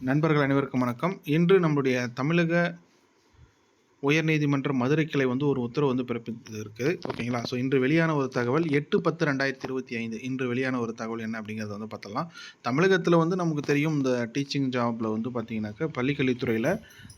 நண்பர்கள் அனைவருக்கும் வணக்கம். இன்று நம்முடைய தமிழக உயர்நீதிமன்ற மதுரை கிளை வந்து ஒரு உத்தரவு வந்து பிறப்பித்து இருக்குது ஓகேங்களா? ஸோ இன்று வெளியான ஒரு தகவல் எட்டு பத்து ரெண்டாயிரத்தி இருபத்தி ஐந்து. இன்று வெளியான ஒரு தகவல் என்ன அப்படிங்கிறத வந்து பார்த்தலாம் தமிழகத்தில் வந்து நமக்கு தெரியும் இந்த டீச்சிங் ஜாப்பில் வந்து பார்த்தீங்கன்னாக்கா பள்ளிக்கல்வித்துறையில்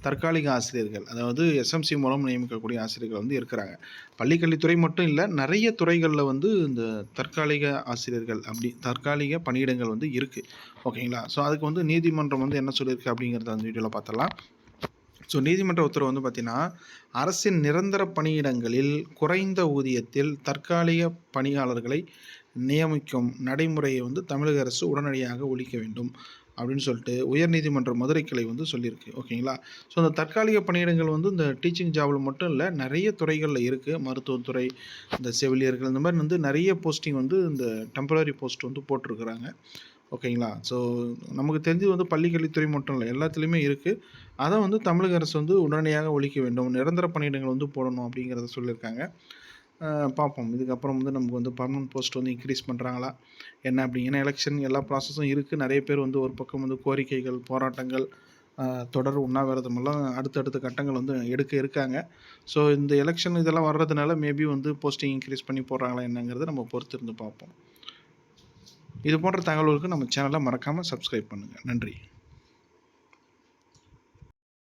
தற்காலிக ஆசிரியர்கள் அதாவது எஸ்எம்சி மூலம் நியமிக்கக்கூடிய ஆசிரியர்கள் வந்து இருக்கிறாங்க. பள்ளிக்கல்வித்துறை மட்டும் இல்லை நிறைய துறைகளில் வந்து இந்த தற்காலிக ஆசிரியர்கள் அப்படி தற்காலிக பணியிடங்கள் வந்து இருக்குது ஓகேங்களா? ஸோ அதுக்கு வந்து நீதிமன்றம் வந்து என்ன சொல்லியிருக்கு அப்படிங்கிறத அந்த வீடியோவில் பார்த்தலாம் ஸோ நீதிமன்ற உத்தரவு வந்து பார்த்திங்கன்னா அரசின் நிரந்தர பணியிடங்களில் குறைந்த ஊதியத்தில் தற்காலிக பணியாளர்களை நியமிக்கும் நடைமுறையை வந்து தமிழக அரசு உடனடியாக ஒழிக்க வேண்டும் அப்படின்னு சொல்லிட்டு உயர்நீதிமன்ற மதுரை கிளை வந்து சொல்லியிருக்கு. ஓகேங்களா ஸோ அந்த தற்காலிக பணியிடங்கள் வந்து இந்த டீச்சிங் ஜாபில் மட்டும் இல்லை நிறைய துறைகளில் இருக்குது மருத்துவத்துறை இந்த செவிலியர்கள் இந்த மாதிரி வந்து நிறைய போஸ்டிங் வந்து இந்த டெம்பரரி போஸ்ட் வந்து போட்டிருக்கிறாங்க. ஓகேங்களா? ஸோ நமக்கு தெரிஞ்சது வந்து பள்ளிக்கல்வித்துறை மட்டும் இல்லை எல்லாத்துலேயுமே இருக்குது அதை வந்து தமிழக அரசு வந்து உடனடியாக ஒழிக்க வேண்டும். நிரந்தர பணியிடங்கள் வந்து போடணும் அப்படிங்கிறத சொல்லியிருக்காங்க. பார்ப்போம். இதுக்கப்புறம் வந்து நமக்கு வந்து பர்மனன்ட் போஸ்ட் வந்து இன்க்ரீஸ் பண்ணுறாங்களா என்ன அப்படிங்கன்னா எலெக்ஷன் எல்லா ப்ராசஸும் இருக்குது நிறைய பேர் வந்து ஒரு பக்கம் வந்து கோரிக்கைகள் போராட்டங்கள் தொடர் உண்ணாவிரதமெல்லாம் அடுத்தடுத்த கட்டங்கள் வந்து எடுக்க இருக்காங்க. ஸோ இந்த எலெக்ஷன் இதெல்லாம் வர்றதுனால மேபி வந்து போஸ்டிங் இன்க்ரீஸ் பண்ணி போடுறாங்களா என்னங்கிறத நம்ம பொறுத்து இருந்து பார்ப்போம். இது போன்ற தகவல்களுக்கு நம்ம சேனலை மறக்காமல் சப்ஸ்கிரைப் பண்ணுங்கள் நன்றி.